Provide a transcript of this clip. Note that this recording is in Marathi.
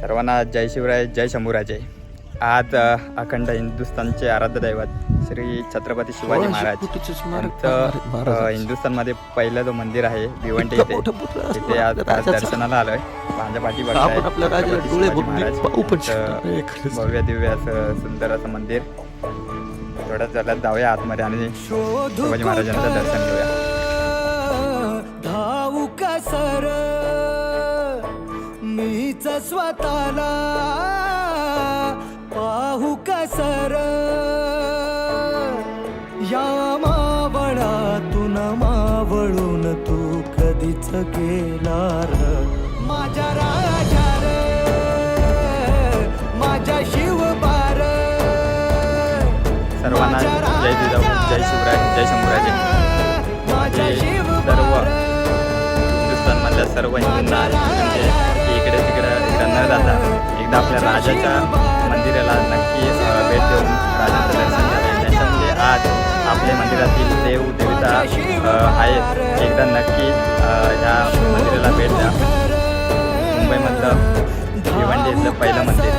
सर्वांना जय शिवराय जय शंभूराजे. आज अखंड हिंदुस्थानचे आराध्य दैवत श्री छत्रपती शिवाजी महाराज. यांचं हिंदुस्थानमध्ये पहिलं जो मंदिर आहे भिवंडी इथे तिथे आज आज दर्शनाला आलोय. माझ्या पाठी महाराज. भव्य दिव्य असं सुंदर असं मंदिर. थोड्या झाल्यात जाऊया आतमध्ये आणि शिवाजी महाराजांचं दर्शन घेऊया. धावू कसर मीच स्वतःला पाहू कसर या मावळातून मावळून तू कधीच गेला र माझ्या राजा रे माझ्या शिवबार सर्वांना जय जिजाऊ जय शिवराय जय शंभूराजे. माझ्या हे सर्व हिंदुस्थानमधल्या सर्व हिंदूंना एकदा आपल्या राजाच्या मंदिराला नक्की भेट देऊन राजाचं दर्शन घ्यावे आज आपल्या मंदिरातील देव देवता आहेत. एकदा नक्की ह्या मंदिराला भेट द्या. मुंबईमधलं भिवंडी इथलं पहिलं मंदिर.